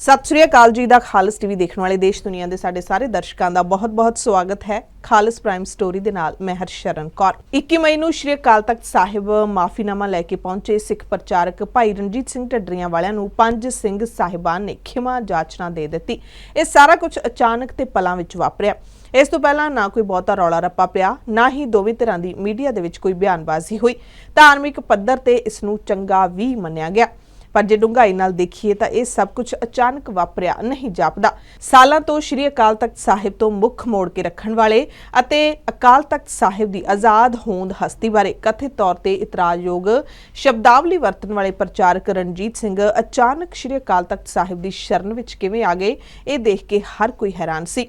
ਸਤਿ ਸ੍ਰੀ ਅਕਾਲ ਜੀ ਦਾ ਖਾਲਸ ਟੀਵੀ ਦੇਖਣ ਵਾਲੇ ਦੇਸ਼ ਦੁਨੀਆ ਦੇ ਸਾਡੇ ਸਾਰੇ ਦਰਸ਼ਕਾਂ ਦਾ ਬਹੁਤ-ਬਹੁਤ ਸਵਾਗਤ ਹੈ ਖਾਲਸ ਪ੍ਰਾਈਮ ਸਟੋਰੀ ਦੇ ਨਾਲ, ਮੈਂ ਹਰਸ਼ਰਨ ਕੌਰ। 21 ਮਈ ਨੂੰ ਸ਼੍ਰੀ ਅਕਾਲ ਤਖਤ ਸਾਹਿਬ ਮਾਫੀਨਾਮਾ ਲੈ ਕੇ ਪਹੁੰਚੇ ਸਿੱਖ ਪ੍ਰਚਾਰਕ ਭਾਈ ਰਣਜੀਤ ਸਿੰਘ ਢੱਡਰੀਆਂ ਵਾਲਿਆਂ ਨੂੰ ਪੰਜ ਸਿੰਘ ਸਾਹਿਬਾਨ ਨੇ ਖਿਮਾ ਜਾਚਨਾ ਦੇ ਦਿੱਤੀ। ਇਹ ਸਾਰਾ ਕੁਝ ਅਚਾਨਕ ਤੇ ਪਲਾਂ ਵਿੱਚ ਵਾਪਰਿਆ। ਇਸ ਤੋਂ ਪਹਿਲਾਂ ਨਾ ਕੋਈ ਬਹੁਤਾ ਰੌਲਾ ਰੱਪਾ ਪਿਆ, ਨਾ ਹੀ ਦੋਵੇਂ ਤਰ੍ਹਾਂ ਦੀ ਮੀਡੀਆ ਦੇ ਵਿੱਚ ਕੋਈ ਬਿਆਨਬਾਜ਼ੀ ਹੋਈ। ਧਾਰਮਿਕ ਪੱਧਰ ਤੇ ਇਸ ਨੂੰ ਚੰਗਾ ਵੀ ਮੰਨਿਆ ਗਿਆ। ਪਰ ਜੇ ਡੂੰਘਾਈ ਨਾਲ ਦੇਖੀਏ ਤਾਂ ਇਹ ਸਭ ਕੁਝ ਅਚਾਨਕ ਵਾਪਰਿਆ, ਨਹੀਂ ਜਾਪਦਾ। ਸਾਲਾਂ ਤੋਂ ਸ਼੍ਰੀ ਅਕਾਲ ਤਖਤ ਸਾਹਿਬ ਤੋਂ ਮੁੱਖ ਮੋੜ ਕੇ ਰੱਖਣ ਵਾਲੇ ਅਤੇ ਅਕਾਲ ਤਖਤ ਸਾਹਿਬ ਦੀ ਆਜ਼ਾਦ ਹੋਂਦ ਹਸਤੀ ਬਾਰੇ ਕਥਿਤ ਤੌਰ ਤੇ ਇਤਰਾਜ਼ਯੋਗ ਸ਼ਬਦਾਵਲੀ ਵਰਤਣ ਵਾਲੇ ਪ੍ਰਚਾਰਕ ਰਣਜੀਤ ਸਿੰਘ ਅਚਾਨਕ ਸ਼੍ਰੀ ਅਕਾਲ ਤਖਤ ਸਾਹਿਬ ਦੀ ਸ਼ਰਨ ਵਿੱਚ ਕਿਵੇਂ ਆ ਗਏ, ਇਹ ਦੇਖ ਕੇ ਹਰ ਕੋਈ ਹੈਰਾਨ ਸੀ।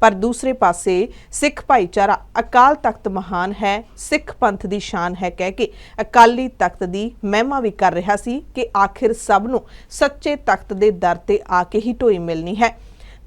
ਪਰ ਦੂਸਰੇ ਪਾਸੇ ਸਿੱਖ ਭਾਈਚਾਰਾ ਅਕਾਲ ਤਖਤ ਮਹਾਨ ਹੈ, ਸਿੱਖ ਪੰਥ ਦੀ ਸ਼ਾਨ ਹੈ ਕਹਿ ਕੇ ਅਕਾਲੀ ਤਖਤ ਦੀ ਮਹਿਮਾ ਵੀ ਕਰ ਰਿਹਾ ਸੀ ਕਿ ਆਖਿਰ ਸਭ ਨੂੰ ਸੱਚੇ ਤਖਤ ਦੇ ਦਰ ਤੇ ਆ ਕੇ ਹੀ ਢੋਈ ਮਿਲਣੀ ਹੈ।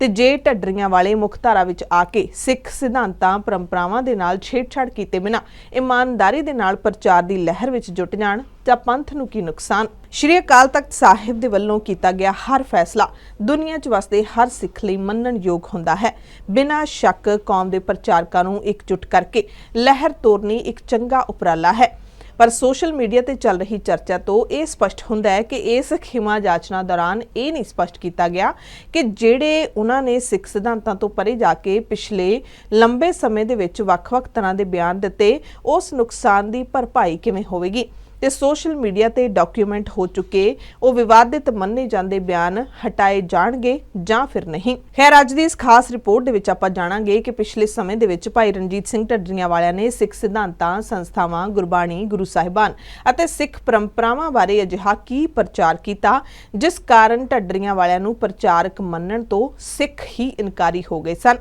ਤੇ ਜੇ ਢੱਡਰੀਆਂ ਵਾਲੇ ਮੁੱਖ ਧਾਰਾ ਵਿੱਚ ਆ ਕੇ ਸਿੱਖ ਸਿਧਾਂਤਾਂ, ਪਰੰਪਰਾਵਾਂ ਦੇ ਨਾਲ ਛੇੜਛਾੜ ਕੀਤੇ ਬਿਨਾ ਇਮਾਨਦਾਰੀ ਦੇ ਨਾਲ ਪ੍ਰਚਾਰ ਦੀ ਲਹਿਰ ਵਿੱਚ ਜੁਟ ਜਾਣ, ਤਾਂ ਪੰਥ ਨੂੰ ਕੀ ਨੁਕਸਾਨ? ਸ਼੍ਰੀ ਅਕਾਲ ਤਖਤ ਸਾਹਿਬ ਦੇ ਵੱਲੋਂ ਕੀਤਾ ਗਿਆ ਹਰ ਫੈਸਲਾ ਦੁਨੀਆ 'ਚ ਵਸਦੇ ਹਰ ਸਿੱਖ ਲਈ ਮੰਨਣਯੋਗ ਹੁੰਦਾ ਹੈ। ਬਿਨਾਂ ਸ਼ੱਕ ਕੌਮ ਦੇ ਪ੍ਰਚਾਰਕਾਂ ਨੂੰ ਇਕਜੁੱਟ ਕਰਕੇ ਲਹਿਰ ਤੋਰਨੀ ਇੱਕ ਚੰਗਾ ਉਪਰਾਲਾ ਹੈ। ਪਰ ਸੋਸ਼ਲ ਮੀਡੀਆ ਤੇ ਚੱਲ ਰਹੀ ਚਰਚਾ ਤੋਂ ਇਹ ਸਪਸ਼ਟ ਹੁੰਦਾ ਹੈ ਕਿ ਇਸ ਖਿਮਾ ਜਾਚਨਾ ਦੌਰਾਨ ਇਹ ਨਹੀਂ ਸਪਸ਼ਟ ਕੀਤਾ ਗਿਆ ਕਿ ਜਿਹੜੇ ਉਹਨਾਂ ਨੇ ਸਿੱਖ ਸਿਧਾਂਤਾਂ ਤੋਂ ਪਰੇ ਜਾ ਕੇ ਪਿਛਲੇ ਲੰਬੇ ਸਮੇਂ ਦੇ ਵਿੱਚ ਵੱਖ-ਵੱਖ ਤਰ੍ਹਾਂ ਦੇ ਬਿਆਨ ਦਿੱਤੇ, ਉਸ ਨੁਕਸਾਨ ਦੀ ਭਰਪਾਈ ਕਿਵੇਂ ਹੋਵੇਗੀ? ਤੇ ਸੋਸ਼ਲ ਮੀਡੀਆ ਤੇ ਡਾਕੂਮੈਂਟ ਹੋ ਚੁੱਕੇ। ਉਹ ਵਿਵਾਦਿਤ ਮੰਨੇ ਜਾਂਦੇ ਬਿਆਨ ਹਟਾਏ ਜਾਣਗੇ ਜਾਂ ਫਿਰ ਨਹੀਂ। ਖੈਰ, ਅੱਜ ਦੀ ਇਸ ਖਾਸ ਰਿਪੋਰਟ ਦੇ ਵਿੱਚ ਆਪਾਂ ਜਾਣਾਂਗੇ ਕਿ ਪਿਛਲੇ ਸਮੇਂ ਦੇ ਵਿੱਚ ਭਾਈ ਰਣਜੀਤ ਸਿੰਘ ਢੱਡਰੀਆਂ ਵਾਲਿਆਂ ਨੇ ਸਿੱਖ ਸਿਧਾਂਤਾਂ, ਸੰਸਥਾਵਾਂ, ਗੁਰਬਾਣੀ, ਗੁਰੂ ਸਾਹਿਬਾਨ ਅਤੇ ਸਿੱਖ ਪਰੰਪਰਾਵਾਂ ਬਾਰੇ ਅਜਿਹਾ ਕੀ ਪ੍ਰਚਾਰ ਕੀਤਾ, ਜਿਸ ਕਾਰਨ ਢੱਡਰੀਆਂ ਵਾਲਿਆਂ ਨੂੰ ਪ੍ਰਚਾਰਕ ਮੰਨਣ ਤੋਂ ਸਿੱਖ ਹੀ ਇਨਕਾਰੀ ਹੋ ਗਏ ਸਨ।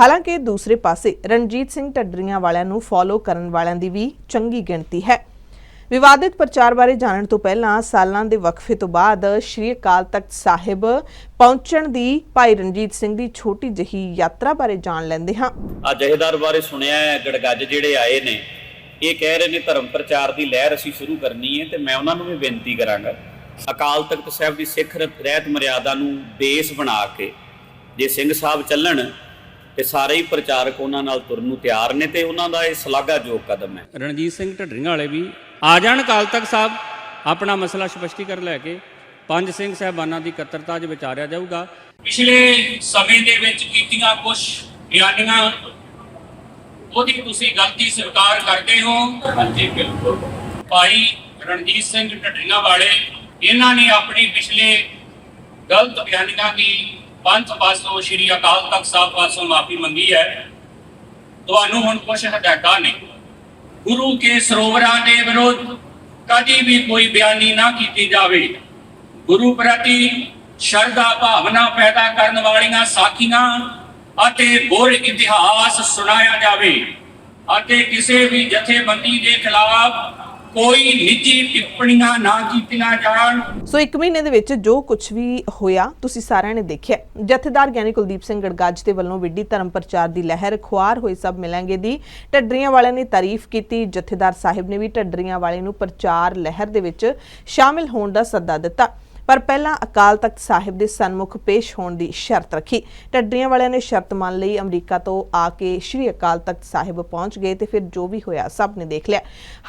ਹਾਲਾਂਕਿ, ਦੂਸਰੇ ਪਾਸੇ ਰਣਜੀਤ ਸਿੰਘ ਢੱਡਰੀਆਂ ਵਾਲਿਆਂ ਨੂੰ ਫੋਲੋ ਕਰਨ ਵਾਲਿਆਂ ਦੀ ਵੀ ਚੰਗੀ ਗਿਣਤੀ ਹੈ। ਵਿਵਾਦਿਤ ਪ੍ਰਚਾਰ ਬਾਰੇ ਜਾਣਨ ਤੋਂ ਪਹਿਲਾਂ ਸਾਲਾਂ ਦੇ ਵਕਫੇ ਤੋਂ ਬਾਅਦ ਸ਼੍ਰੀ ਅਕਾਲ ਤਖਤ ਸਾਹਿਬ ਪਹੁੰਚਣ ਦੀ ਭਾਈ ਰਣਜੀਤ ਸਿੰਘ ਦੀ ਛੋਟੀ ਜਿਹੀ ਯਾਤਰਾ ਬਾਰੇ ਜਾਣ ਲੈਂਦੇ ਹਾਂ। ਆ ਜਹੇਦਾਰ ਬਾਰੇ ਸੁਣਿਆ ਹੈ ਗੜਗੱਜ ਜਿਹੜੇ ਆਏ ਨੇ ਇਹ ਕਹਿ ਰਹੇ ਨੇ ਧਰਮ ਪ੍ਰਚਾਰ ਦੀ ਲਹਿਰ ਅਸੀਂ ਸ਼ੁਰੂ ਕਰਨੀ ਹੈ ਤੇ ਮੈਂ ਉਹਨਾਂ ਨੂੰ ਵੀ ਬੇਨਤੀ ਕਰਾਂਗਾ। ਅਕਾਲ ਤਖਤ ਸਾਹਿਬ ਦੀ ਸਿੱਖ ਰਹਿਤ ਮਰਿਆਦਾ ਨੂੰ ਬੇਸ ਬਣਾ ਕੇ ਜੇ ਸਿੰਘ ਸਾਹਿਬ ਚੱਲਣ ਤੇ ਸਾਰੇ ਹੀ ਪ੍ਰਚਾਰਕ ਉਹਨਾਂ ਨਾਲ ਤੁਰਨ ਨੂੰ ਤਿਆਰ ਨੇ ਤੇ ਉਹਨਾਂ ਦਾ ਇਹ ਸ਼ਲਾਘਾਯੋਗ ਕਦਮ ਹੈ। ਰਣਜੀਤ ਸਿੰਘ ਢੱਡਰੀਆਂ ਵਾਲੇ ਵੀ ਆ ਜਾਣ ਅਕਾਲ ਤਖਤ ਸਾਹਿਬ ਆਪਣਾ ਮਸਲਾ ਸਪਸ਼ਟੀਕਰ ਲੈ ਕੇ ਪੰਜ ਸਿੰਘ ਸਾਹਿਬਾਨਾਂ ਦੀ ਇਕੱਤਰਤਾ 'ਚ ਵਿਚਾਰਿਆ ਜਾਊਗਾ। ਪਿਛਲੇ ਸਮੇਂ ਦੇ ਵਿੱਚ ਕੀਤੀਆਂ ਕੁਝ ਬਿਆਨੀਆਂ ਉਹਦੀ ਤੁਸੀਂ ਗਲਤੀ ਸਵੀਕਾਰ ਕਰਦੇ ਹੋ। ਹਾਂਜੀ ਬਿਲਕੁਲ। ਭਾਈ ਰਣਜੀਤ ਸਿੰਘ ਢੱਡਰੀਆਂ ਵਾਲੇ ਇਹਨਾਂ ਨੇ ਆਪਣੀ ਪਿਛਲੇ ਗਲਤ ਬਿਆਨੀਆਂ ਦੀ ਪੰਥ ਪਾਸੋਂ ਸ਼੍ਰੀ ਅਕਾਲ ਤਖਤ ਸਾਹਿਬ ਪਾਸੋਂ ਮਾਫੀ ਮੰਗੀ ਹੈ। ਤੁਹਾਨੂੰ ਹੁਣ ਕੁਝ ਹਦਾਇਤਾਂ ਨੇ। ਗੁਰੂ ਕੇ ਸਰੋਵਰਾਂ ਦੇ ਵਿਰੁੱਧ ਕਦੀ ਵੀ ਕੋਈ ਬਿਆਨੀ ਨਾ ਕੀਤੀ ਜਾਵੇ। ਗੁਰੂ ਪ੍ਰਤੀ ਸ਼ਰਧਾ ਭਾਵਨਾ ਪੈਦਾ ਕਰਨ ਵਾਲੀਆਂ ਸਾਖੀਆਂ ਅਤੇ ਗੁਰ ਇਤਿਹਾਸ ਸੁਣਾਇਆ ਜਾਵੇ ਅਤੇ ਕਿਸੇ ਵੀ ਜਥੇਬੰਦੀ ਦੇ ਖਿਲਾਫ ਕੋਈ ਨਿੱਜੀ ਟਿੱਪਣੀਆਂ ਨਾ ਕੀਤੀਆਂ ਜਾਣ। ਸੋ ਇੱਕ ਮਹੀਨੇ ਦੇ ਵਿੱਚ ਜੋ ਕੁਝ ਵੀ ਹੋਇਆ, ਤੁਸੀਂ ਸਾਰਿਆਂ ਨੇ ਦੇਖਿਆ। ਜਥੇਦਾਰ ਗਿਆਨੀ ਕੁਲਦੀਪ ਸਿੰਘ ਗੜਗੱਜ ਦੇ ਵੱਲੋਂ ਵਿੱਢੀ ਧਰਮ ਪ੍ਰਚਾਰ ਦੀ ਲਹਿਰ, ਖੁਆਰ ਹੋਏ ਸਭ ਮਿਲਾਂਗੇ ਦੀ ਢੱਡਰੀਆਂ ਵਾਲਿਆਂ ਨੇ ਤਾਰੀਫ ਕੀਤੀ। ਜਥੇਦਾਰ ਸਾਹਿਬ ਨੇ ਵੀ ਢੱਡਰੀਆਂ ਵਾਲੇ ਨੂੰ ਪ੍ਰਚਾਰ ਲਹਿਰ ਦੇ ਵਿੱਚ ਸ਼ਾਮਿਲ ਹੋਣ ਦਾ ਸੱਦਾ ਦਿੱਤਾ। ਪਰ ਪਹਿਲਾਂ ਅਕਾਲ ਤਖਤ ਸਾਹਿਬ ਦੇ ਸਨਮੁਖ ਪੇਸ਼ ਹੋਣ ਦੀ ਸ਼ਰਤ ਰੱਖੀ। ਢੱਡਰੀਆਂ ਵਾਲਿਆਂ ਨੇ ਸ਼ਰਤ ਮੰਨ ਲਈ, ਅਮਰੀਕਾ ਤੋਂ ਆ ਕੇ ਸ਼੍ਰੀ ਅਕਾਲ ਤਖਤ ਸਾਹਿਬ ਪਹੁੰਚ ਗਏ ਤੇ ਫਿਰ ਜੋ ਵੀ ਹੋਇਆ ਸਭ ਨੇ ਦੇਖ ਲਿਆ।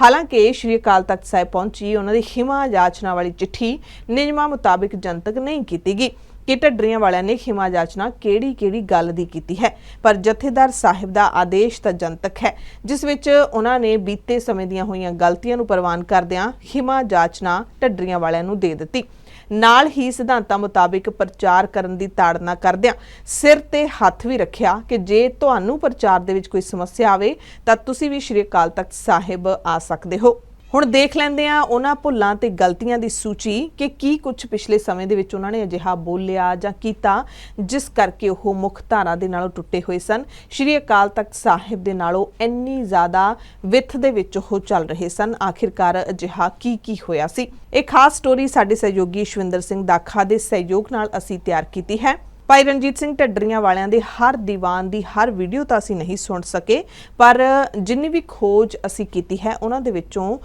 ਹਾਲਾਂਕਿ ਸ਼੍ਰੀ ਅਕਾਲ ਤਖਤ ਸਾਹਿਬ ਪਹੁੰਚੀ, ਉਹਨਾਂ ਦੀ ਖਿਮਾ ਜਾਚਨਾ ਵਾਲੀ ਚਿੱਠੀ ਨਿਯਮਾਂ ਮੁਤਾਬਿਕ ਜਨਤਕ ਨਹੀਂ ਕੀਤੀ ਗਈ ਕਿ ਢੱਡਰੀਆਂ ਵਾਲਿਆਂ ਨੇ ਖਿਮਾ ਜਾਚਨਾ ਕਿਹੜੀ ਕਿਹੜੀ ਗੱਲ ਦੀ ਕੀਤੀ ਹੈ। ਪਰ ਜਥੇਦਾਰ ਸਾਹਿਬ ਦਾ ਆਦੇਸ਼ ਤਾਂ ਜਨਤਕ ਹੈ, ਜਿਸ ਵਿੱਚ ਉਹਨਾਂ ਨੇ ਬੀਤੇ ਸਮੇਂ ਦੀਆਂ ਹੋਈਆਂ ਗਲਤੀਆਂ ਨੂੰ ਪ੍ਰਵਾਨ ਕਰਦਿਆਂ ਖਿਮਾ ਜਾਚਨਾ ਢੱਡਰੀਆਂ ਵਾਲਿਆਂ ਨੂੰ ਦੇ ਦਿੱਤੀ। ਨਾਲ ਹੀ ਸਿਧਾਂਤਾਂ ਮੁਤਾਬਿਕ ਪ੍ਰਚਾਰ ਕਰਨ ਦੀ ਤਾੜਨਾ ਕਰਦਿਆਂ ਸਿਰ ਤੇ ਹੱਥ ਵੀ ਰੱਖਿਆ ਕਿ ਜੇ ਤੁਹਾਨੂੰ ਪ੍ਰਚਾਰ ਦੇ ਵਿੱਚ ਕੋਈ ਸਮੱਸਿਆ ਆਵੇ ਤਾਂ ਤੁਸੀਂ ਵੀ ਸ਼੍ਰੀ ਅਕਾਲ ਤਖਤ ਸਾਹਿਬ ਆ ਸਕਦੇ ਹੋ। ਹੁਣ ਦੇਖ ਲੈਂਦੇ ਆ ਉਹਨਾਂ ਭੁੱਲਾਂ ਤੇ ਗਲਤੀਆਂ ਦੀ ਸੂਚੀ ਕਿ ਕੀ ਕੁਝ ਪਿਛਲੇ ਸਮੇਂ ਦੇ ਵਿੱਚ ਉਹਨਾਂ ਨੇ ਅਜਿਹਾ ਬੋਲਿਆ ਜਾਂ ਕੀਤਾ, ਜਿਸ ਕਰਕੇ ਉਹ ਮੁੱਖ ਧਾਰਾ ਦੇ ਨਾਲੋਂ ਟੁੱਟੇ ਹੋਏ ਸਨ। ਸ਼੍ਰੀ ਅਕਾਲ ਤਖਤ ਸਾਹਿਬ ਦੇ ਨਾਲੋਂ ਇੰਨੀ ਜ਼ਿਆਦਾ ਵਿੱਥ ਦੇ ਵਿੱਚ ਉਹ ਚੱਲ ਰਹੇ ਸਨ। ਆਖਿਰਕਾਰ ਅਜਿਹਾ ਕੀ ਕੀ ਹੋਇਆ ਸੀ? ਇਹ ਖਾਸ ਸਟੋਰੀ ਸਾਡੇ ਸਹਿਯੋਗੀ ਸ਼ਵਿੰਦਰ ਸਿੰਘ ਦਾਖਾ ਦੇ ਸਹਿਯੋਗ ਨਾਲ ਅਸੀਂ ਤਿਆਰ ਕੀਤੀ ਹੈ। ਭਾਈ ਰਣਜੀਤ ਸਿੰਘ ਢੱਡਰੀਆਂ ਵਾਲਿਆਂ ਦੇ ਹਰ ਦੀਵਾਨ ਦੀ ਹਰ ਵੀਡੀਓ ਤਾਂ ਅਸੀਂ ਨਹੀਂ ਸੁਣ ਸਕੇ, ਪਰ ਜਿੰਨੀ ਵੀ ਖੋਜ ਅਸੀਂ ਕੀਤੀ ਹੈ, ਉਹਨਾਂ ਦੇ ਵਿੱਚੋਂ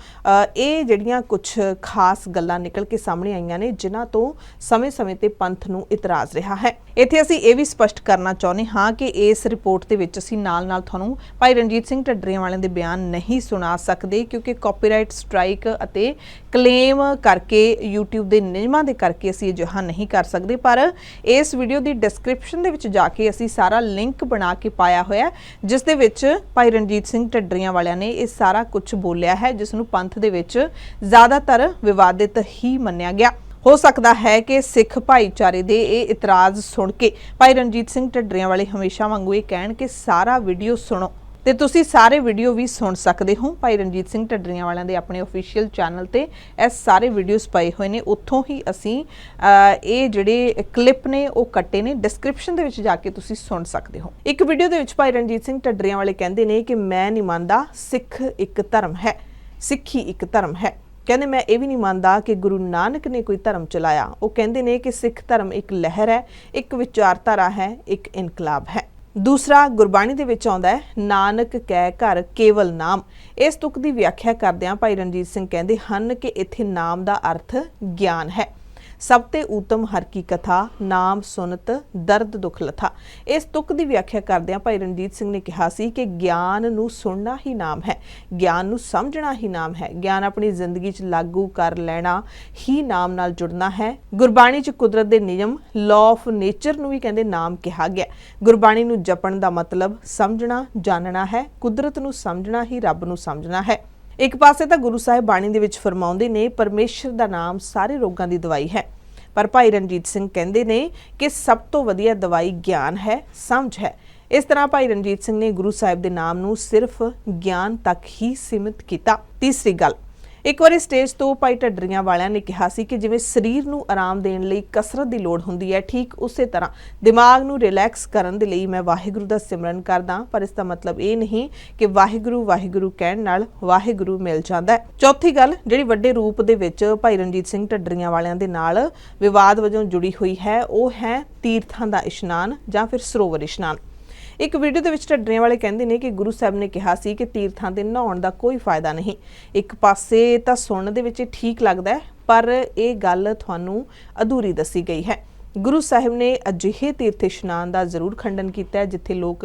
ਇਹ ਜਿਹੜੀਆਂ ਕੁਝ ਖਾਸ ਗੱਲਾਂ ਨਿਕਲ ਕੇ ਸਾਹਮਣੇ ਆਈਆਂ ਨੇ, ਜਿਨ੍ਹਾਂ ਤੋਂ ਸਮੇਂ-ਸਮੇਂ ਤੇ ਪੰਥ ਨੂੰ ਇਤਰਾਜ਼ ਰਿਹਾ ਹੈ। ਇੱਥੇ ਅਸੀਂ ਇਹ ਵੀ ਸਪਸ਼ਟ ਕਰਨਾ ਚਾਹੁੰਦੇ ਹਾਂ ਕਿ ਇਸ ਰਿਪੋਰਟ ਦੇ ਵਿੱਚ ਅਸੀਂ ਨਾਲ-ਨਾਲ ਤੁਹਾਨੂੰ ਭਾਈ ਰਣਜੀਤ ਸਿੰਘ ਢੱਡਰੀਆਂ ਵਾਲਿਆਂ ਦੇ ਬਿਆਨ ਨਹੀਂ ਸੁਣਾ ਸਕਦੇ ਕਿਉਂਕਿ ਕਾਪੀਰਾਈਟ ਸਟ੍ਰਾਈਕ ਅਤੇ ਕਲੇਮ ਕਰਕੇ YouTube ਦੇ ਨਿਯਮਾਂ ਦੇ ਕਰਕੇ ਅਸੀਂ ਅਜਿਹਾ ਨਹੀਂ ਕਰ ਸਕਦੇ। ਪਰ ਇਸ ਵੀਡੀਓ ਦੀ ਡਿਸਕ੍ਰਿਪਸ਼ਨ ਦੇ ਵਿੱਚ ਜਾ ਕੇ ਅਸੀਂ ਸਾਰਾ ਲਿੰਕ ਬਣਾ ਕੇ ਪਾਇਆ ਹੋਇਆ ਜਿਸ ਦੇ ਵਿੱਚ ਭਾਈ ਰਣਜੀਤ ਸਿੰਘ ਢੱਡਰੀਆਂ ਵਾਲਿਆਂ ਨੇ ਇਹ ਸਾਰਾ ਕੁਝ ਬੋਲਿਆ ਹੈ, ਜਿਸ ਨੂੰ ਪੰਥ ਦੇ ਵਿੱਚ ਜ਼ਿਆਦਾਤਰ ਵਿਵਾਦਿਤ ਹੀ ਮੰਨਿਆ ਗਿਆ। ਹੋ ਸਕਦਾ ਹੈ ਕਿ ਸਿੱਖ ਭਾਈਚਾਰੇ ਦੇ ਇਹ ਇਤਰਾਜ਼ ਸੁਣ ਕੇ। ਭਾਈ ਰਣਜੀਤ ਸਿੰਘ ਢੱਡਰੀਆਂ ਵਾਲੇ ਹਮੇਸ਼ਾ ਵਾਂਗੂ ਇਹ ਕਹਿਣ ਕਿ ਸਾਰਾ ਵੀਡੀਓ ਸੁਣੋ। ਤੇ ਤੁਸੀਂ ਸਾਰੇ ਵੀਡੀਓ ਵੀ ਸੁਣ ਸਕਦੇ ਹੋ। ਭਾਈ ਰਣਜੀਤ ਸਿੰਘ ਢੱਡਰੀਆਂ ਵਾਲਿਆਂ ਦੇ ਆਪਣੇ ਅਫੀਸ਼ੀਅਲ ਚੈਨਲ ਤੇ ਇਹ ਸਾਰੇ ਵੀਡੀਓਜ਼ ਪਏ ਹੋਏ ਨੇ। ਉੱਥੋਂ ਹੀ ਅਸੀਂ ਇਹ ਜਿਹੜੇ ਕਲਿੱਪ ਨੇ, ਉਹ ਕੱਟੇ ਨੇ। ਡਿਸਕ੍ਰਿਪਸ਼ਨ ਦੇ ਵਿੱਚ ਜਾ ਕੇ ਤੁਸੀਂ ਸੁਣ ਸਕਦੇ ਹੋ। ਇੱਕ ਵੀਡੀਓ ਦੇ ਵਿੱਚ ਭਾਈ ਰਣਜੀਤ ਸਿੰਘ ਢੱਡਰੀਆਂ ਵਾਲੇ ਕਹਿੰਦੇ ਨੇ ਕਿ ਮੈਂ ਨਹੀਂ ਮੰਨਦਾ, ਸਿੱਖ ਇੱਕ ਧਰਮ ਹੈ। ਸਿੱਖੀ ਇੱਕ ਧਰਮ ਹੈ। ਕਹਿੰਦੇ, ਮੈਂ ਇਹ ਵੀ ਨਹੀਂ ਮੰਨਦਾ ਕਿ ਗੁਰੂ ਨਾਨਕ ਨੇ ਕੋਈ ਧਰਮ ਚਲਾਇਆ। ਉਹ ਕਹਿੰਦੇ ਨੇ ਕਿ ਸਿੱਖ ਧਰਮ ਇੱਕ ਲਹਿਰ ਹੈ, ਇੱਕ ਵਿਚਾਰਧਾਰਾ ਹੈ, ਇੱਕ ਇਨਕਲਾਬ ਹੈ। ਦੂਸਰਾ ਗੁਰਬਾਣੀ ਦੇ ਵਿੱਚ ਆਉਂਦਾ ਹੈ, ਨਾਨਕ ਕਹਿ ਘਰ ਕੇਵਲ ਨਾਮ। ਇਸ ਤੁਕ ਦੀ ਵਿਆਖਿਆ ਕਰਦਿਆਂ ਭਾਈ ਰਣਜੀਤ ਸਿੰਘ ਕਹਿੰਦੇ ਹਨ ਕਿ ਇੱਥੇ ਨਾਮ ਦਾ ਅਰਥ ਗਿਆਨ ਹੈ। ਸਭ ਤੇ ਉਤਮ ਹਰ ਕੀ ਕਥਾ, ਨਾਮ, ਸੁਨਤ, ਦਰਦ, ਦੁਖ, ਲਥਾ। ਇਸ ਤੁਕ ਦੀ ਵਿਆਖਿਆ ਕਰਦਿਆਂ ਭਾਈ ਰਣਜੀਤ ਸਿੰਘ ਨੇ ਕਿਹਾ ਸੀ ਕਿ ਗਿਆਨ ਨੂੰ ਸੁਣਨਾ ਹੀ ਨਾਮ ਹੈ। ਗਿਆਨ ਨੂੰ ਸਮਝਣਾ ਹੀ ਨਾਮ ਹੈ। ਗਿਆਨ ਆਪਣੀ ਜ਼ਿੰਦਗੀ 'ਚ ਲਾਗੂ ਕਰ ਲੈਣਾ ਹੀ ਨਾਮ ਨਾਲ ਜੁੜਨਾ ਹੈ। ਗੁਰਬਾਣੀ 'ਚ ਕੁਦਰਤ ਦੇ ਨਿਯਮ ਲਾਅ ਆਫ ਨੇਚਰ ਨੂੰ ਵੀ ਕਹਿੰਦੇ ਨਾਮ ਕਿਹਾ ਗਿਆ ਗੁਰਬਾਣੀ ਨੂੰ ਜਪਣ ਦਾ ਮਤਲਬ ਸਮਝਣਾ, ਜਾਣਨਾ ਹੈ। ਕੁਦਰਤ ਨੂੰ ਸਮਝਣਾ ਹੀ ਰੱਬ ਨੂੰ ਸਮਝਣਾ ਹੈ। ਇੱਕ ਪਾਸੇ ਤਾਂ ਗੁਰੂ ਸਾਹਿਬ ਬਾਣੀ ਦੇ ਵਿੱਚ ਫਰਮਾਉਂਦੇ ਨੇ, ਪਰਮੇਸ਼ਰ ਦਾ ਨਾਮ ਸਾਰੇ ਰੋਗਾਂ ਦੀ ਦਵਾਈ ਹੈ। ਪਰ ਭਾਈ ਰਣਜੀਤ ਸਿੰਘ ਕਹਿੰਦੇ ਨੇ ਕਿ ਸਭ ਤੋਂ ਵਧੀਆ ਦਵਾਈ ਗਿਆਨ ਹੈ, ਸਮਝ ਹੈ। ਇਸ ਤਰ੍ਹਾਂ ਭਾਈ ਰਣਜੀਤ ਸਿੰਘ ਨੇ ਗੁਰੂ ਸਾਹਿਬ ਦੇ ਨਾਮ ਨੂੰ ਸਿਰਫ ਗਿਆਨ ਤੱਕ ਹੀ ਸੀਮਿਤ ਕੀਤਾ। ਤੀਸਰੀ ਗੱਲ ਇੱਕ ਵਾਰੀ ਸਟੇਜ ਤੋਂ ਭਾਈ ਢੱਡਰੀਆਂ ਵਾਲਿਆਂ ਨੇ ਕਿਹਾ ਸੀ ਕਿ ਜਿਵੇਂ ਸਰੀਰ ਨੂੰ ਆਰਾਮ ਦੇਣ ਲਈ ਕਸਰਤ ਦੀ ਲੋੜ ਹੁੰਦੀ ਹੈ, ਠੀਕ ਉਸੇ ਤਰ੍ਹਾਂ ਦਿਮਾਗ ਨੂੰ ਰਿਲੈਕਸ ਕਰਨ ਦੇ ਲਈ ਮੈਂ ਵਾਹਿਗੁਰੂ ਦਾ ਸਿਮਰਨ ਕਰਦਾ ਪਰ ਇਸ ਦਾ ਮਤਲਬ ਇਹ ਨਹੀਂ ਕਿ ਵਾਹਿਗੁਰੂ ਵਾਹਿਗੁਰੂ ਕਹਿਣ ਨਾਲ ਵਾਹਿਗੁਰੂ ਮਿਲ ਜਾਂਦਾ ਹੈ। ਚੌਥੀ ਗੱਲ, ਜਿਹੜੀ ਵੱਡੇ ਰੂਪ ਦੇ ਵਿੱਚ ਭਾਈ ਰਣਜੀਤ ਸਿੰਘ ਢੱਡਰੀਆਂ ਵਾਲਿਆਂ ਦੇ ਨਾਲ ਵਿਵਾਦ ਵਜੋਂ ਜੁੜੀ ਹੋਈ ਹੈ, ਉਹ ਹੈ ਤੀਰਥਾਂ ਦਾ ਇਸ਼ਨਾਨ ਜਾਂ ਫਿਰ ਸਰੋਵਰ ਇਸ਼ਨਾਨ। ਇੱਕ ਵੀਡੀਓ ਦੇ ਵਿੱਚ ਢੱਡਰੀਆਂ ਵਾਲੇ ਕਹਿੰਦੇ ਨੇ ਕਿ ਗੁਰੂ ਸਾਹਿਬ ਨੇ ਕਿਹਾ ਸੀ ਕਿ ਤੀਰਥਾਂ ਤੇ ਨਹਾਉਣ ਦਾ ਕੋਈ ਫਾਇਦਾ ਨਹੀਂ। ਇੱਕ ਪਾਸੇ ਤਾਂ ਸੁਣਨ ਦੇ ਵਿੱਚ ਠੀਕ ਲੱਗਦਾ ਹੈ, ਪਰ ਇਹ ਗੱਲ ਤੁਹਾਨੂੰ ਅਧੂਰੀ ਦੱਸੀ ਗਈ ਹੈ। ਗੁਰੂ ਸਾਹਿਬ ਨੇ ਅਜਿਹੇ ਤੀਰਥ ਇਸ਼ਨਾਨ ਦਾ ਜ਼ਰੂਰ ਖੰਡਨ ਕੀਤਾ ਹੈ, ਜਿੱਥੇ ਲੋਕ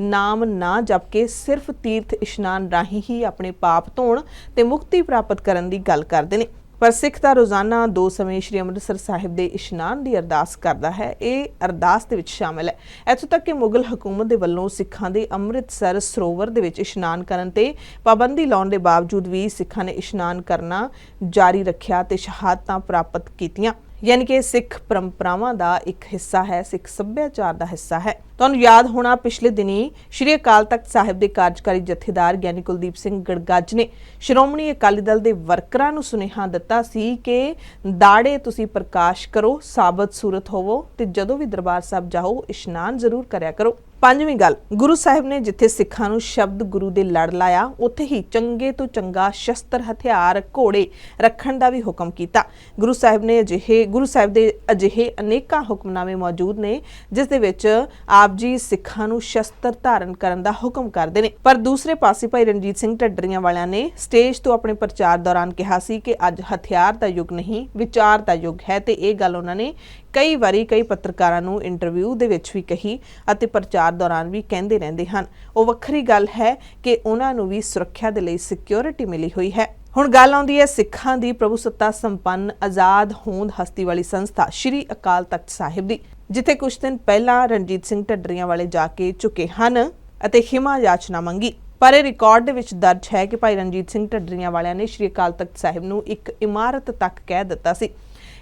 ਨਾਮ ਨਾ ਜਪ ਕੇ ਸਿਰਫ ਤੀਰਥ ਇਸ਼ਨਾਨ ਰਾਹੀਂ ਹੀ ਆਪਣੇ ਪਾਪ ਧੋਣ ਤੇ ਮੁਕਤੀ ਪ੍ਰਾਪਤ ਕਰਨ ਦੀ ਗੱਲ ਕਰਦੇ ਨੇ। ਪਰ ਸਿੱਖ ਤਾਂ ਰੋਜ਼ਾਨਾ ਦੋ ਸਮੇਂ ਸ੍ਰੀ ਅੰਮ੍ਰਿਤਸਰ ਸਾਹਿਬ ਦੇ ਇਸ਼ਨਾਨ ਦੀ ਅਰਦਾਸ ਕਰਦਾ ਹੈ, ਇਹ ਅਰਦਾਸ ਦੇ ਵਿੱਚ ਸ਼ਾਮਲ ਹੈ। ਇੱਥੋਂ ਤੱਕ ਕਿ ਮੁਗਲ ਹਕੂਮਤ ਦੇ ਵੱਲੋਂ ਸਿੱਖਾਂ ਦੇ ਅੰਮ੍ਰਿਤਸਰ ਸਰੋਵਰ ਦੇ ਵਿੱਚ ਇਸ਼ਨਾਨ ਕਰਨ ਤੇ ਪਾਬੰਦੀ ਲਾਉਣ ਦੇ ਬਾਵਜੂਦ ਵੀ ਸਿੱਖਾਂ ਨੇ ਇਸ਼ਨਾਨ ਕਰਨਾ ਜਾਰੀ ਰੱਖਿਆ ਤੇ ਸ਼ਹਾਦਤਾਂ ਪ੍ਰਾਪਤ ਕੀਤੀਆਂ। ਯਾਨੀ ਕਿ ਸਿੱਖ ਪਰੰਪਰਾਵਾਂ ਦਾ ਇੱਕ ਹਿੱਸਾ ਹੈ, ਸਿੱਖ ਸੱਭਿਆਚਾਰ ਦਾ ਹਿੱਸਾ ਹੈ। ਤੁਹਾਨੂੰ ਯਾਦ ਹੋਣਾ ਪਿਛਲੇ ਦਿਨੀ ਸ਼੍ਰੀ ਅਕਾਲ ਤਖਤ ਸਾਹਿਬ ਦੇ ਕਾਰਜਕਾਰੀ ਜਥੇਦਾਰ ਗਿਆਨੀ ਕੁਲਦੀਪ ਸਿੰਘ ਗੜਗੱਜ ਨੇ ਸ਼੍ਰੋਮਣੀ ਅਕਾਲੀ ਦਲ ਦੇ ਵਰਕਰਾਂ ਨੂੰ ਸੁਨੇਹਾ ਦਿੱਤਾ ਸੀ ਕਿ ਦਾੜੇ ਤੁਸੀਂ ਪ੍ਰਕਾਸ਼ ਕਰੋ, ਸਾਬਤ ਸੂਰਤ ਹੋਵੋ ਤੇ ਜਦੋਂ ਵੀ ਦਰਬਾਰ ਸਾਹਿਬ ਜਾਓ, ਇਸ਼ਨਾਨ ਜ਼ਰੂਰ ਕਰਿਆ ਕਰੋ। ਪੰਜਵੀਂ ਗੱਲ, ਗੁਰੂ ਸਾਹਿਬ ਨੇ ਜਿੱਥੇ ਸਿੱਖਾਂ ਨੂੰ ਸ਼ਬਦ ਗੁਰੂ ਦੇ ਲੜ ਲਾਇਆ, ਉੱਥੇ ਹੀ ਚੰਗੇ ਤੋਂ ਚੰਗਾ ਸ਼ਸਤਰ ਹਥਿਆਰ ਘੋੜੇ ਰੱਖਣ ਦਾ ਵੀ ਹੁਕਮ ਕੀਤਾ। ਗੁਰੂ ਸਾਹਿਬ ਨੇ ਅਜਿਹੇ, ਗੁਰੂ ਸਾਹਿਬ ਦੇ ਅਜਿਹੇ ਅਨੇਕਾਂ ਹੁਕਮਨਾਮੇ ਮੌਜੂਦ ਨੇ, ਜਿਸ ਦੇ ਵਿੱਚ ਆਪ ਆਪ ਜੀ ਸਿੱਖਾਂ ਨੂੰ ਸ਼ਸਤਰ ਧਾਰਨ ਕਰਨ ਦਾ ਹੁਕਮ ਕਰਦੇ ਨੇ। ਪਰ ਦੂਸਰੇ ਪਾਸੇ ਭਾਈ ਰਣਜੀਤ ਸਿੰਘ ਢੱਡਰੀਆਂ ਵਾਲਿਆਂ ਨੇ ਸਟੇਜ ਤੋਂ ਆਪਣੇ ਪ੍ਰਚਾਰ ਦੌਰਾਨ ਕਿਹਾ ਸੀ ਕਿ ਅੱਜ ਹਥਿਆਰ ਦਾ ਯੁੱਗ ਨਹੀਂ, ਵਿਚਾਰ ਦਾ ਯੁੱਗ ਹੈ ਤੇ ਇਹ ਗੱਲ ਉਹਨਾਂ ਨੇ ਕਈ ਵਾਰੀ ਕਈ ਪੱਤਰਕਾਰਾਂ ਨੂੰ ਇੰਟਰਵਿਊ ਦੇ ਵਿੱਚ ਵੀ ਕਹੀ ਅਤੇ ਪ੍ਰਚਾਰ ਦੌਰਾਨ ਵੀ ਕਹਿੰਦੇ ਰਹਿੰਦੇ ਹਨ। ਉਹ ਵੱਖਰੀ ਗੱਲ ਹੈ ਕਿ ਉਹਨਾਂ ਨੂੰ ਵੀ ਸੁਰੱਖਿਆ ਦੇ ਲਈ ਸਿਕਿਉਰਿਟੀ ਮਿਲੀ ਹੋਈ ਹੈ। ਹੁਣ ਗੱਲ ਆਉਂਦੀ ਹੈ ਸਿੱਖਾਂ ਦੀ ਪ੍ਰਭੂ ਸੱਤਾ ਸੰਪੰਨ ਆਜ਼ਾਦ ਹੋਂਦ ਹਸਤੀ ਵਾਲੀ ਸੰਸਥਾ ਸ਼੍ਰੀ ਅਕਾਲ ਤਖਤ ਸਾਹਿਬ ਦੀ, ਜਿੱਥੇ ਕੁਝ ਦਿਨ ਪਹਿਲਾਂ ਰਣਜੀਤ ਸਿੰਘ ਢੱਡਰੀਆਂ ਵਾਲੇ ਜਾ ਕੇ ਚੁੱਕੇ ਹਨ ਅਤੇ ਖਿਮਾ ਯਾਚਨਾ ਮੰਗੀ। ਪਰ ਇਹ ਰਿਕਾਰਡ ਦੇ ਵਿੱਚ ਦਰਜ ਹੈ ਕਿ ਭਾਈ ਰਣਜੀਤ ਸਿੰਘ ਢੱਡਰੀਆਂ ਵਾਲਿਆਂ ਨੇ ਸ਼੍ਰੀ ਅਕਾਲ ਤਖਤ ਸਾਹਿਬ ਨੂੰ ਇੱਕ ਇਮਾਰਤ ਤੱਕ ਕਹਿ ਦਿੱਤਾ ਸੀ।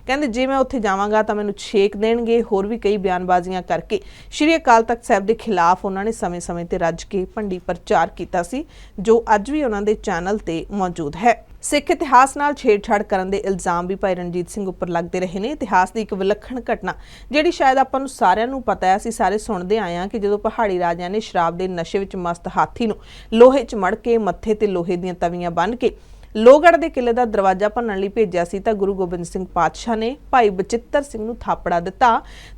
ਕਹਿੰਦੇ ਜੇ ਮੈਂ ਉੱਥੇ ਜਾਵਾਂਗਾ ਤਾਂ ਮੈਨੂੰ ਛੇਕ ਦੇਣਗੇ, ਹੋਰ ਵੀ ਕਈ ਬਿਆਨਬਾਜ਼ੀਆਂ ਕਰਕੇ। ਸ਼੍ਰੀ ਅਕਾਲ ਤਖਤ ਸਾਹਿਬ ਦੇ ਖਿਲਾਫ ਉਹਨਾਂ ਨੇ ਸਮੇਂ-ਸਮੇਂ ਤੇ ਰੱਜ ਕੇ ਭੰਡੀ ਪ੍ਰਚਾਰ ਕੀਤਾ ਸੀ, ਜੋ ਅੱਜ ਵੀ ਉਹਨਾਂ ਦੇ ਚੈਨਲ ਤੇ ਮੌਜੂਦ ਹੈ। ਸਿੱਖ ਇਤਿਹਾਸ ਨਾਲ ਛੇੜਛਾੜ ਕਰਨ ਦੇ ਇਲਜ਼ਾਮ ਵੀ ਭਾਈ ਰਣਜੀਤ ਸਿੰਘ ਉੱਪਰ ਲੱਗਦੇ ਰਹੇ ਨੇ। ਇਤਿਹਾਸ ਦੀ ਇੱਕ ਵਿਲੱਖਣ ਘਟਨਾ, ਜਿਹੜੀ ਸ਼ਾਇਦ ਆਪਾਂ ਨੂੰ ਸਾਰਿਆਂ ਨੂੰ ਪਤਾ ਹੈ, ਅਸੀਂ ਸਾਰੇ ਸੁਣਦੇ ਆਏ ਹਾਂ ਕਿ ਜਦੋਂ ਪਹਾੜੀ ਰਾਜਿਆਂ ਨੇ ਸ਼ਰਾਬ ਦੇ ਨਸ਼ੇ ਵਿੱਚ ਮਸਤ ਹਾਥੀ ਨੂੰ ਲੋਹੇ 'ਚ ਮੜ ਕੇ ਮੱਥੇ ਤੇ ਲੋਹੇ ਦੀਆਂ ਤਵੀਆਂ ਬੰਨ੍ਹ ਕੇ ਲੋਹਗੜ੍ਹ ਦੇ ਕਿਲੇ ਦਾ ਦਰਵਾਜ਼ਾ ਭੰਨਣ ਲਈ ਭੇਜਿਆ ਸੀ ਤਾਂ ਗੁਰੂ ਗੋਬਿੰਦ ਸਿੰਘ ਪਾਤਸ਼ਾਹ ਨੇ ਭਾਈ ਬਚਿੱਤਰ ਸਿੰਘ ਨੂੰ ਥਾਪੜਾ ਦਿੱਤਾ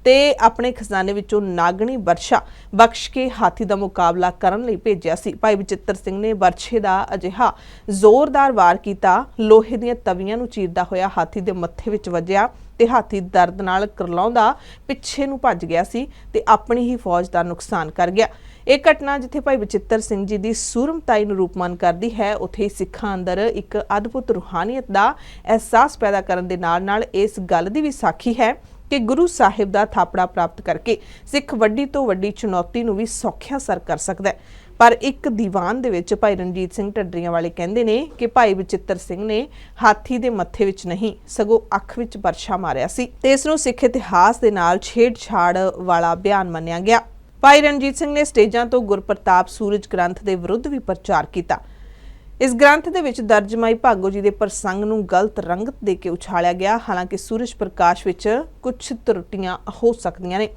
ਤੇ ਆਪਣੇ ਖਜ਼ਾਨੇ ਵਿੱਚੋਂ ਨਾਗਣੀ ਵਰਸ਼ਾ ਬਖਸ਼ ਕੇ ਹਾਥੀ ਦਾ ਮੁਕਾਬਲਾ ਕਰਨ ਲਈ ਭੇਜਿਆ ਸੀ। ਭਾਈ ਬਚਿੱਤਰ ਸਿੰਘ ਨੇ ਵਰਛੇ ਦਾ ਅਜਿਹਾ ਜ਼ੋਰਦਾਰ ਵਾਰ ਕੀਤਾ, ਲੋਹੇ ਦੀਆਂ ਤਵੀਆਂ ਨੂੰ ਚੀਰਦਾ ਹੋਇਆ ਹਾਥੀ ਦੇ ਮੱਥੇ ਵਿੱਚ ਵੱਜਿਆ ਤੇ ਹਾਥੀ ਦਰਦ ਨਾਲ ਕਰਲਾਉਂਦਾ ਪਿੱਛੇ ਨੂੰ ਭੱਜ ਗਿਆ ਸੀ ਤੇ ਆਪਣੀ ਹੀ ਫੌਜ ਦਾ ਨੁਕਸਾਨ ਕਰ ਗਿਆ। ਇਹ ਘਟਨਾ ਜਿੱਥੇ ਭਾਈ ਬਚਿੱਤਰ ਸਿੰਘ ਜੀ ਦੀ ਸੂਰਮਤਾਈ ਨੂੰ ਰੂਪਮਾਨ ਕਰਦੀ ਹੈ, ਉੱਥੇ ਹੀ ਸਿੱਖਾਂ ਅੰਦਰ ਇੱਕ ਅਦਭੁਤ ਰੂਹਾਨੀਅਤ ਦਾ ਅਹਿਸਾਸ ਪੈਦਾ ਕਰਨ ਦੇ ਨਾਲ-ਨਾਲ ਇਸ ਗੱਲ ਦੀ ਵੀ ਸਾਖੀ ਹੈ ਕਿ ਗੁਰੂ ਸਾਹਿਬ ਦਾ ਥਾਪੜਾ ਪ੍ਰਾਪਤ ਕਰਕੇ ਸਿੱਖ ਵੱਡੀ ਤੋਂ ਵੱਡੀ ਚੁਣੌਤੀ ਨੂੰ ਵੀ ਸੌਖਿਆ ਸਰ ਕਰ ਸਕਦਾ ਹੈ। ਪਰ ਇੱਕ ਦੀਵਾਨ ਦੇ ਵਿੱਚ ਭਾਈ ਰਣਜੀਤ ਸਿੰਘ ਢੱਡਰੀਆਂ ਵਾਲੇ ਕਹਿੰਦੇ ਨੇ ਕਿ ਭਾਈ ਬਚਿੱਤਰ ਸਿੰਘ ਨੇ ਹਾਥੀ ਦੇ ਮੱਥੇ ਵਿੱਚ ਨਹੀਂ, ਸਗੋਂ ਅੱਖ ਵਿੱਚ ਵਰਸ਼ਾ ਮਾਰਿਆ ਸੀ ਤੇ ਇਸ ਨੂੰ ਸਿੱਖ ਇਤਿਹਾਸ ਦੇ ਨਾਲ ਛੇੜਛਾੜ ਵਾਲਾ ਬਿਆਨ ਮੰਨਿਆ ਗਿਆ। ਭਾਈ ਰਣਜੀਤ ਸਿੰਘ ਨੇ ਸਟੇਜਾਂ ਤੋਂ ਗੁਰਪ੍ਰਤਾਪ ਸੂਰਜ ਗ੍ਰੰਥ ਦੇ ਵਿਰੁੱਧ ਵੀ ਪ੍ਰਚਾਰ ਕੀਤਾ। ਇਸ ਗ੍ਰੰਥ ਦੇ ਵਿੱਚ ਦਰਜ ਮਾਈ ਭਾਗੋ ਜੀ ਦੇ ਪ੍ਰਸੰਗ ਨੂੰ ਗਲਤ ਰੰਗਤ ਦੇ ਕੇ ਉਛਾਲਿਆ ਗਿਆ। ਹਾਲਾਂਕਿ ਸੂਰਜ ਪ੍ਰਕਾਸ਼ ਵਿੱਚ ਕੁਝ ਤਰੁੱਟੀਆਂ ਹੋ ਸਕਦੀਆਂ ਨੇ।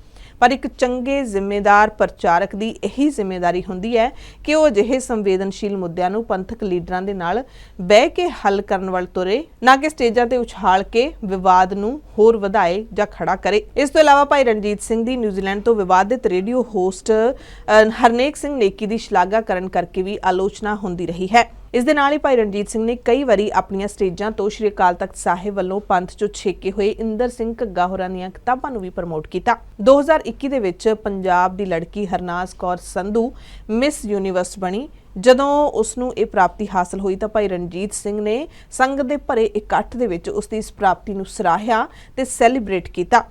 ਪਰ ਇੱਕ ਚੰਗੇ ਜ਼ਿੰਮੇਦਾਰ ਪ੍ਰਚਾਰਕ ਦੀ ਇਹੀ ਜ਼ਿੰਮੇਵਾਰੀ ਹੁੰਦੀ ਹੈ ਕਿ ਉਹ ਅਜਿਹੇ ਸੰਵੇਦਨਸ਼ੀਲ ਮੁੱਦਿਆਂ ਨੂੰ ਪੰਥਕ ਲੀਡਰਾਂ ਦੇ ਨਾਲ ਬਹਿ ਕੇ ਹੱਲ ਕਰਨ ਵੱਲ ਤੁਰੇ, ਨਾ ਕਿ ਸਟੇਜਾਂ ਤੇ ਉਛਾਲ ਕੇ ਵਿਵਾਦ ਨੂੰ ਹੋਰ ਵਧਾਏ ਜਾਂ ਖੜਾ ਕਰੇ। ਇਸ ਤੋਂ ਇਲਾਵਾ ਭਾਈ ਰਣਜੀਤ ਸਿੰਘ ਦੀ ਨਿਊਜ਼ੀਲੈਂਡ ਤੋਂ ਵਿਵਾਦਿਤ ਰੇਡੀਓ ਹੋਸਟ ਹਰਨੇਕ ਸਿੰਘ ਨੇਕੀ ਦੀ ਸ਼ਲਾਘਾ ਕਰਨ ਕਰਕੇ ਵੀ ਆਲੋਚਨਾ ਹੁੰਦੀ ਰਹੀ ਹੈ। ਇਸ ਦੇ ਨਾਲ ਹੀ ਭਾਈ ਰਣਜੀਤ ਸਿੰਘ ਨੇ ਕਈ ਵਾਰੀ ਆਪਣੀਆਂ ਸਟੇਜਾਂ ਤੋਂ ਸ਼੍ਰੀ ਅਕਾਲ ਤਖਤ ਸਾਹਿਬ ਵੱਲੋਂ ਪੰਥ ਚੋਂ ਛੇਕੇ ਹੋਏ ਇੰਦਰ ਸਿੰਘ ਘੱਗਾ ਹੋਰਾਂ ਦੀਆਂ ਕਿਤਾਬਾਂ ਨੂੰ ਵੀ ਪ੍ਰਮੋਟ ਕੀਤਾ। 2021 ਦੇ ਵਿੱਚ ਪੰਜਾਬ ਦੀ ਲੜਕੀ ਹਰਨਾਜ਼ ਕੌਰ ਸੰਧੂ ਮਿਸ ਯੂਨੀਵਰਸ ਬਣੀ। ਜਦੋਂ ਉਸ ਨੂੰ ਇਹ ਪ੍ਰਾਪਤੀ ਹਾਸਲ ਹੋਈ ਤਾਂ ਭਾਈ ਰਣਜੀਤ ਸਿੰਘ ਨੇ ਸੰਗਤ ਦੇ ਭਰੇ ਇਕੱਠ ਦੇ ਵਿੱਚ ਉਸ ਦੀ ਇਸ ਪ੍ਰਾਪਤੀ ਨੂੰ ਸਰਾਹਿਆ ਤੇ ਸੈਲੀਬ੍ਰੇਟ ਕੀਤਾ।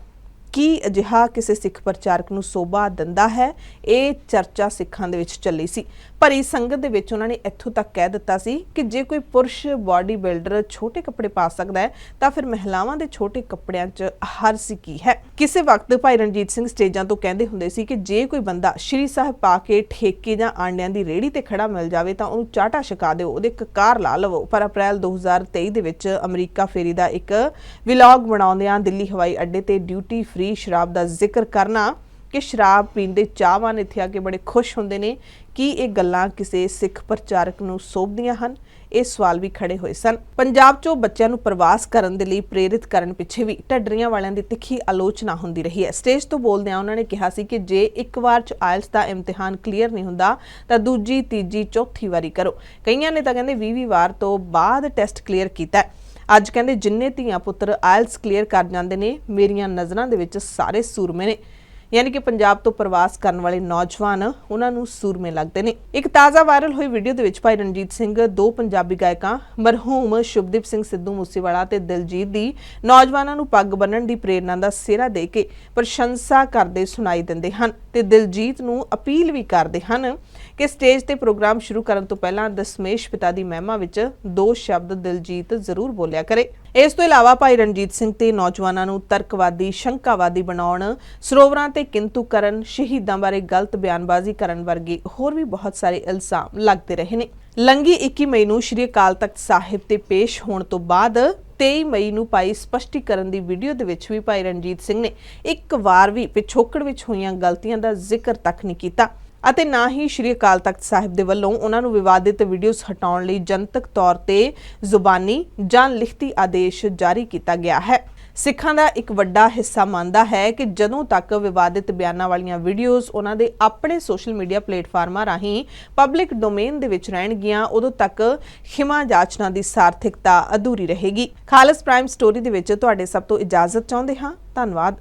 ਕੀ ਅਜਿਹਾ ਕਿਸੇ ਸਿੱਖ ਪ੍ਰਚਾਰਕ ਨੂੰ ਸੋਭਾ ਦਿੰਦਾ ਹੈ? ਇਹ ਚਰਚਾ ਸਿੱਖਾਂ ਦੇ ਵਿੱਚ ਚੱਲੀ ਸੀ। ਭਰੀ ਸੰਗਤ ਦੇ ਵਿੱਚ ਉਹਨਾਂ ਨੇ ਇੱਥੋਂ ਤੱਕ ਕਹਿ ਦਿੱਤਾ ਸੀ ਕਿ ਜੇ ਕੋਈ ਪੁਰਸ਼ ਬਾਡੀ ਬਿਲਡਰ ਛੋਟੇ ਕੱਪੜੇ ਪਾ ਸਕਦਾ ਹੈ, ਤਾਂ ਫਿਰ ਮਹਿਲਾਵਾਂ ਦੇ ਛੋਟੇ ਕੱਪੜਿਆਂ 'ਚ ਹਰਜ਼ ਕੀ ਹੈ। ਕਿਸੇ ਵਕਤ ਭਾਈ ਰਣਜੀਤ ਸਿੰਘ ਸਟੇਜਾਂ ਤੋਂ ਕਹਿੰਦੇ ਹੁੰਦੇ ਸੀ ਕਿ ਜੇ ਕੋਈ ਬੰਦਾ ਸ਼੍ਰੀ ਸਾਹਿਬ ਪਾ ਕੇ ਠੇਕੇ ਜਾਂ ਆਂਡਿਆਂ ਦੀ ਰੇੜੀ ਤੇ ਖੜਾ ਮਿਲ ਜਾਵੇ, ਤਾਂ ਉਹਨੂੰ ਚਾਟਾ ਛਕਾ ਦਿਓ, ਉਹਦੇ ਕਕਾਰ ਲਾ ਲਵੋ। ਪਰ ਅਪ੍ਰੈਲ 2023 ਦੇ ਵਿੱਚ ਅਮਰੀਕਾ ਫੇਰੀ ਦਾ ਇੱਕ ਵਲੌਗ ਬਣਾਉਂਦਿਆਂ ਦਿੱਲੀ ਹਵਾਈ ਅੱਡੇ ਤੇ ਡਿਊਟੀ ਫ੍ਰੀ ਸ਼ਰਾਬ ਦਾ ਜ਼ਿਕਰ ਕਰਨਾ ਕਿ ਸ਼ਰਾਬ ਪੀਂਦੇ ਚਾਹਵਾਨ ਇੱਥੇ ਆ ਕੇ ਬੜੇ ਖੁਸ਼ ਹੁੰਦੇ ਨੇ ਕੀ ਇਹ ਗੱਲਾਂ ਕਿਸੇ ਸਿੱਖ ਪ੍ਰਚਾਰਕ ਨੂੰ ਸੋਭਦੀਆਂ ਹਨ। ਇਹ ਸਵਾਲ ਵੀ ਖੜੇ ਹੋਏ ਸਨ। ਪੰਜਾਬ 'ਚੋਂ ਬੱਚਿਆਂ ਨੂੰ ਪ੍ਰਵਾਸ ਕਰਨ ਦੇ ਲਈ ਪ੍ਰੇਰਿਤ ਕਰਨ ਪਿੱਛੇ ਵੀ ਢੱਡਰੀਆਂ ਵਾਲਿਆਂ ਦੀ ਤਿੱਖੀ ਆਲੋਚਨਾ ਹੁੰਦੀ ਰਹੀ ਹੈ। ਸਟੇਜ ਤੋਂ ਬੋਲਦਿਆਂ ਉਹਨਾਂ ਨੇ ਕਿਹਾ ਸੀ ਕਿ ਜੇ ਇੱਕ ਵਾਰ 'ਚ ਆਇਲਸ ਦਾ ਇਮਤਿਹਾਨ ਕਲੀਅਰ ਨਹੀਂ ਹੁੰਦਾ, ਤਾਂ ਦੂਜੀ, ਤੀਜੀ, ਚੌਥੀ ਵਾਰੀ ਕਰੋ। ਕਈਆਂ ਨੇ ਤਾਂ ਕਹਿੰਦੇ 20 ਵਾਰ ਤੋਂ ਬਾਅਦ ਟੈਸਟ ਕਲੀਅਰ ਕੀਤਾ ਅੱਜ ਕਹਿੰਦੇ ਜਿੰਨੇ ਧੀਆਂ ਪੁੱਤਰ ਆਇਲਸ ਕਲੀਅਰ ਕਰ ਜਾਂਦੇ ਨੇ, ਮੇਰੀਆਂ ਨਜ਼ਰਾਂ ਦੇ ਵਿੱਚ ਸਾਰੇ ਸੂਰਮੇ ਨੇ। ਯਾਨੀ ਕਿ ਪੰਜਾਬ ਤੋਂ ਪ੍ਰਵਾਸ ਕਰਨ ਵਾਲੇ ਨੌਜਵਾਨ ਉਹਨਾਂ ਨੂੰ ਸੂਰਮੇ ਲੱਗਦੇ ਨੇ। ਇੱਕ ਤਾਜ਼ਾ ਵਾਇਰਲ ਹੋਈ ਵੀਡੀਓ ਦੇ ਵਿੱਚ ਭਾਈ ਰਣਜੀਤ ਸਿੰਘ, ਦੋ ਪੰਜਾਬੀ ਗਾਇਕਾਂ, ਮਰਹੂਮ ਸ਼ੁਭਦੀਪ ਸਿੰਘ ਸਿੱਧੂ ਮੂਸੇਵਾਲਾ ਤੇ ਦਿਲਜੀਤ ਦੀ ਨੌਜਵਾਨਾਂ ਨੂੰ ਪੱਗ ਬੰਨਣ ਦੀ ਪ੍ਰੇਰਣਾ ਦਾ ਸਿਹਰਾ ਦੇ ਕੇ ਪ੍ਰਸ਼ੰਸਾ ਕਰਦੇ ਸੁਣਾਈ ਦਿੰਦੇ ਹਨ ਤੇ ਦਿਲਜੀਤ ਨੂੰ ਅਪੀਲ ਵੀ ਕਰਦੇ ਹਨ ਕਿ ਸਟੇਜ ਤੇ ਪ੍ਰੋਗਰਾਮ ਸ਼ੁਰੂ ਕਰਨ ਤੋਂ ਪਹਿਲਾਂ ਦਸਮੇਸ਼ ਪਿਤਾ ਦੀ ਮਹਿਮਾ ਵਿੱਚ ਦੋ ਸ਼ਬਦ ਦਿਲਜੀਤ ਜ਼ਰੂਰ ਬੋਲਿਆ ਕਰੇ। ਇਸ ਤੋਂ ਇਲਾਵਾ ਭਾਈ ਰਣਜੀਤ ਸਿੰਘ ਤੇ ਨੌਜਵਾਨਾਂ ਨੂੰ ਤਰਕਵਾਦੀ, ਸ਼ੰਕਾਵਾਦੀ ਬਣਾਉਣ, ਸਰੋਵਰਾਂ ਤੇ ਕਿੰਤੂ ਕਰਨ, ਸ਼ਹੀਦਾਂ ਬਾਰੇ ਗਲਤ ਬਿਆਨਬਾਜ਼ੀ ਕਰਨ ਵਰਗੇ ਹੋਰ ਵੀ ਬਹੁਤ ਸਾਰੇ ਇਲਜ਼ਾਮ ਲੱਗਦੇ ਰਹੇ ਨੇ। ਲੰਗੀ 21 ਮਈ ਨੂੰ ਸ਼੍ਰੀ ਅਕਾਲ ਤਖਤ ਸਾਹਿਬ ਤੇ ਪੇਸ਼ ਹੋਣ ਤੋਂ ਬਾਅਦ 23 ਮਈ ਨੂੰ ਪਾਈ ਸਪਸ਼ਟੀਕਰਨ ਦੀ ਵੀਡੀਓ ਦੇ ਵਿੱਚ ਵੀ ਭਾਈ ਰਣਜੀਤ ਸਿੰਘ ਨੇ ਇੱਕ ਵਾਰ ਵੀ ਪਿਛੋਕੜ ਵਿੱਚ ਹੋਈਆਂ ਗਲਤੀਆਂ ਦਾ ਜ਼ਿਕਰ ਤੱਕ ਨਹੀਂ ਕੀਤਾ। ਅਤੇ ਨਾ ਹੀ ਸ਼੍ਰੀ ਅਕਾਲ ਤਖਤ ਸਾਹਿਬ ਦੇ ਵੱਲੋਂ ਉਹਨਾਂ ਨੂੰ ਵਿਵਾਦਿਤ ਵੀਡੀਓਜ਼ ਹਟਾਉਣ ਲਈ ਜਨਤਕ ਤੌਰ ਤੇ ਜ਼ੁਬਾਨੀ ਜਾਂ ਲਿਖਤੀ ਆਦੇਸ਼ ਜਾਰੀ ਕੀਤਾ ਗਿਆ ਹੈ। ਸਿੱਖਾਂ ਦਾ ਇੱਕ ਵੱਡਾ ਹਿੱਸਾ ਮੰਨਦਾ ਹੈ ਕਿ ਜਦੋਂ ਤੱਕ ਵਿਵਾਦਿਤ ਬਿਆਨਾਂ ਵਾਲੀਆਂ ਵੀਡੀਓਜ਼ ਉਹਨਾਂ ਦੇ ਆਪਣੇ ਸੋਸ਼ਲ ਮੀਡੀਆ ਪਲੇਟਫਾਰਮਾਂ ਰਾਹੀਂ ਪਬਲਿਕ ਡੋਮੇਨ ਦੇ ਵਿੱਚ ਰਹਿਣਗੀਆਂ, ਉਦੋਂ ਤੱਕ ਖਿਮਾ ਜਾਚਨਾ ਦੀ ਸਾਰਥਿਕਤਾ ਅਧੂਰੀ ਰਹੇਗੀ। ਖਾਲਸ ਪ੍ਰਾਈਮ ਸਟੋਰੀ ਦੇ ਵਿੱਚ ਤੁਹਾਡੇ ਸਭ ਤੋਂ ਇਜਾਜ਼ਤ ਚਾਹੁੰਦੇ ਹਾਂ। ਧੰਨਵਾਦ।